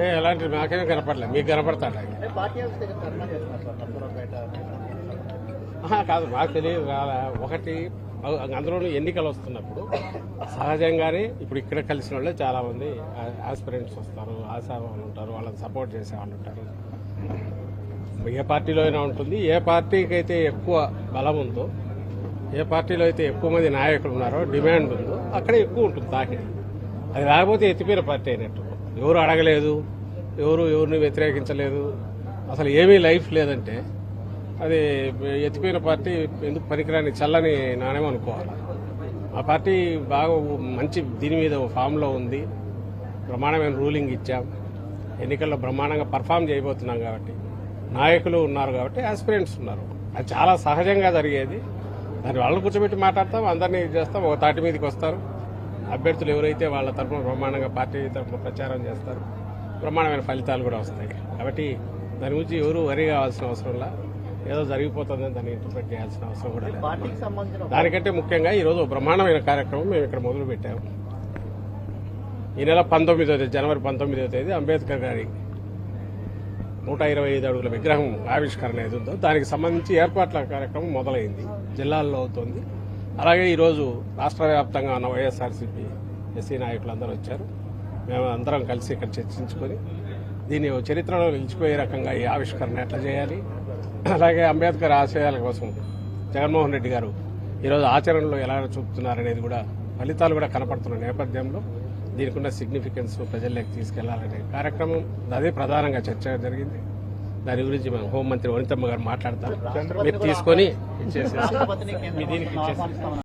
ఏ ఎలాంటి నాకేమీ కనపడలేదు. మీకు కనపడతాడు? కాదు నాకు తెలియదు రాలా. ఒకటి అందులోనూ ఎన్నికలు వస్తున్నప్పుడు సహజంగానే ఇప్పుడు ఇక్కడ కలిసిన వాళ్ళే చాలా మంది ఆస్పిరెంట్స్ వస్తారు ఆశావాళ్ళు ఉంటారు వాళ్ళని సపోర్ట్ చేసే వాళ్ళు ఉంటారు. ఏ పార్టీలో అయినా ఉంటుంది. ఏ పార్టీకి అయితే ఎక్కువ బలం ఉందో ఏ పార్టీలో అయితే ఎక్కువ మంది నాయకులు ఉన్నారో డిమాండ్ ఉందో అక్కడే ఎక్కువ ఉంటుంది తాకిడి. అది రాకపోతే ఎత్తిపోయిన పార్టీ అయినట్టు. ఎవరు అడగలేదు ఎవరు ఎవరిని వ్యతిరేకించలేదు. అసలు ఏమీ లైఫ్ లేదంటే అది ఎత్తిపోయిన పార్టీ ఎందుకు పనికిరాని చల్లని నాణ్యం అనుకోవాలి. ఆ పార్టీ బాగా మంచి దీని మీద ఫామ్లో ఉంది. బ్రహ్మాండమైన రూలింగ్ ఇచ్చాం. ఎన్నికల్లో బ్రహ్మాండంగా పర్ఫామ్ చేయబోతున్నాం కాబట్టి నాయకులు ఉన్నారు కాబట్టి ఆస్పిరెంట్స్ ఉన్నారు. అది చాలా సహజంగా జరిగేది. దాన్ని వాళ్ళని కూర్చోబెట్టి మాట్లాడతాం అందరినీ ఇది చేస్తాం ఒక తాటి మీదకి వస్తారు. అభ్యర్థులు ఎవరైతే వాళ్ళ తరఫున బ్రహ్మాండంగా పార్టీ తరఫున ప్రచారం చేస్తారు బ్రహ్మాండమైన ఫలితాలు కూడా వస్తాయి. కాబట్టి దాని గురించి ఎవరు వరి కావాల్సిన అవసరంలా ఏదో జరిగిపోతుందని దాన్ని ఇంటర్ప్రెట్ చేయాల్సిన అవసరం కూడా లేదు. దానికంటే ముఖ్యంగా ఈరోజు బ్రహ్మాండమైన కార్యక్రమం మేము ఇక్కడ మొదలు పెట్టాము ఈ నెల పంతొమ్మిదో తేదీ జనవరి పంతొమ్మిదో తేదీ అంబేద్కర్ గారి నూట ఇరవై ఐదు అడుగుల విగ్రహం ఆవిష్కరణ ఏది ఉందో దానికి సంబంధించి ఏర్పాట్ల కార్యక్రమం మొదలైంది. జిల్లాల్లో అవుతోంది. అలాగే ఈరోజు రాష్ట్ర వ్యాప్తంగా ఉన్న వైఎస్ఆర్సీపీ ఎస్సీ నాయకులందరూ వచ్చారు. మేము అందరం కలిసి ఇక్కడ చర్చించుకొని దీన్ని చరిత్రలో నిలిచిపోయే రకంగా ఈ ఆవిష్కరణ ఎట్లా చేయాలి? అలాగే అంబేద్కర్ ఆశయాల కోసం జగన్మోహన్ రెడ్డి గారు ఈరోజు ఆచరణలో ఎలా చూపుతున్నారనేది కూడా ఫలితాలు కూడా కనపడుతున్న నేపథ్యంలో దీనికి ఉన్న సిగ్నిఫికెన్స్ ప్రజల్లోకి తీసుకెళ్ళాలనే కార్యక్రమం అదే ప్రధానంగా చర్చ జరిగింది. దాని గురించి మన హోంమంత్రి వనితమ్మ గారు మాట్లాడతారు. మీరు తీసుకొని ఇచ్చేసేసి మీ దీనికి ఇచ్చేసి.